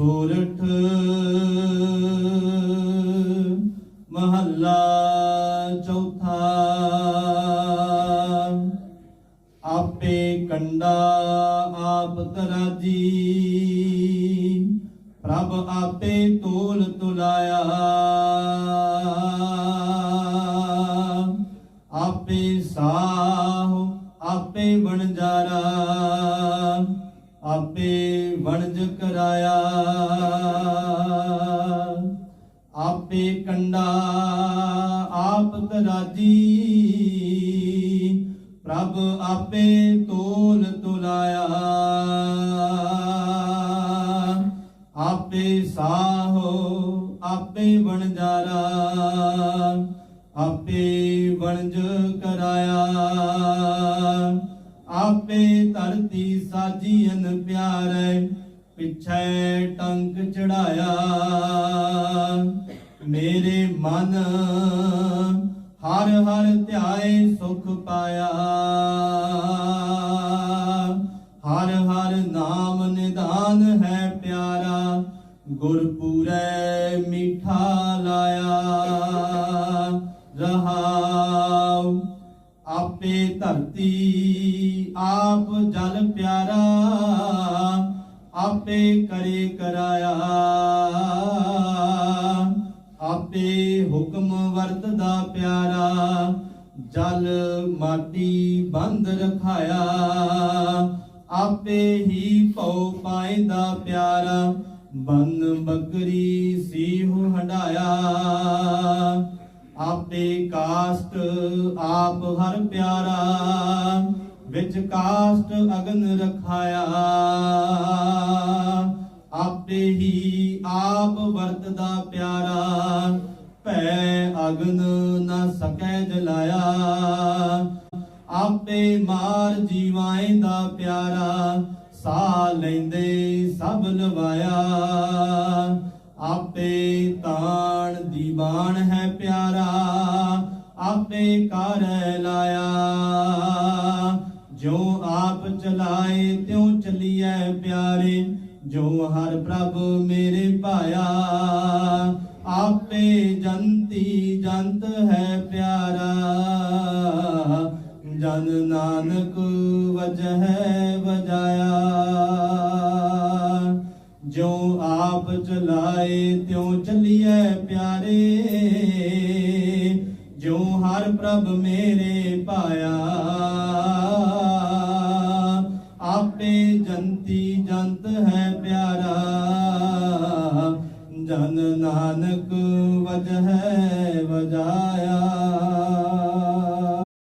ਸੋਰਠ ਮਹੱਲਾ ਚੌਥਾ। ਆਪੇ ਕੰਡਾ ਆਪ ਤਰਾਜੀ। ਪ੍ਰਭ ਆਪੇ ਤੋਲ ਤੁਲਾਇਆ। ਆਪੇ ਸਾਹ, ਆਪੇ ਵਣਜਾਰਾ। ਆਪੇ ਵਣਜ ਕਰਾਇਆ। ਆਪੇ ਕੰਡਾ ਆਪ ਤਰਾਜੀ। ਪ੍ਰਭ ਆਪੇ ਤੋਲ ਤੁਲਾਇਆ। ਆਪੇ ਸਾਹੋ ਆਪੇ ਵਣਜਾਰਾ। ਆਪੇ ਵਣਜ ਕਰਾਇਆ। ਆਪੇ ਧਰਤੀ ਸਾਜੀਨ ਪਿਆਰੇ, ਪਿਛੈ ਟੰਕ ਚੜਾਇਆ। ਮੇਰੇ ਮਨ ਹਰ ਹਰ ਧਿਆਏ ਸੁਖ ਪਾਇਆ। ਹਰ ਹਰ ਨਾਮ ਨਿਦਾਨ ਹੈ ਪਿਆਰਾ, ਗੁਰਪੂਰੈ ਮੀਠਾ ਲਾਇਆ। ਰਹਾਉ ਆਪੇ ਧਰਤੀ, ਆਪ ਜਲ ਪਿਆਰਾ, ਆਪੇ ਕਰੇ ਕਰਾਇਆ। ਆਪੇ ਹੁਕਮ ਵਰਤਦਾ ਪਿਆਰਾ, ਜਲ ਮਾਟੀ ਬੰਦ ਰਖਾਇਆ। ਆਪੇ ਹੀ ਭਉ ਪਾਇਦਾ ਪਿਆਰਾ, ਬਨ ਬੱਕਰੀ ਸੀਹ ਹੰਡਾਇਆ ਆਪੇ ਕਾਸਟ ਆਪ ਹਰ ਪਿਆਰਾ, ਵਿੱਚ ਕਾਸਟ ਅਗਨ ਰਖਾਇਆ। ਆਪੇ ਹੀ ਆਪ ਵਰਤਦਾ ਪਿਆਰਾ, ਭੈ ਅਗਨ ਨਾ ਸਕੈ ਜਲਾਇਆ। ਆਪੇ ਮਾਰ ਜੀਵਾਏ ਦਾ ਪਿਆਰਾ ਸਾ ਲੈਂਦੇ ਸਭ ਲਵਾਇਆ। ਆਪੇ ਕਰ ਲਾਇਆ। ਜੋ ਆਪ ਚਲਾਏ, ਤਿਉ ਚਲੀਐ ਪਿਆਰੇ। ਜੋ ਹਰ ਪ੍ਰਭ ਮੇਰੇ ਭਾਇਆ, ਆਪੇ ਜੰਤੀ ਜੰਤ ਹੈ ਪਿਆਰਾ। ਜਨ ਨਾਨਕ ਵਜਹਿ ਵਜਾਇਆ। ਜੋ ਆਪ ਚਲਾਏ, ਤਿਉ ਚਲੀਐ ਪਿਆਰੇ। ਜੋ ਹਰ ਪ੍ਰਭ ਮੇਰੇ ਪਾਇਆ। ਆਪੇ ਜੰਤੀ ਜੰਤ ਹੈ ਪਿਆਰਾ। ਜਨ ਨਾਨਕ ਵਜਹਿ ਵਜਾਇਆ।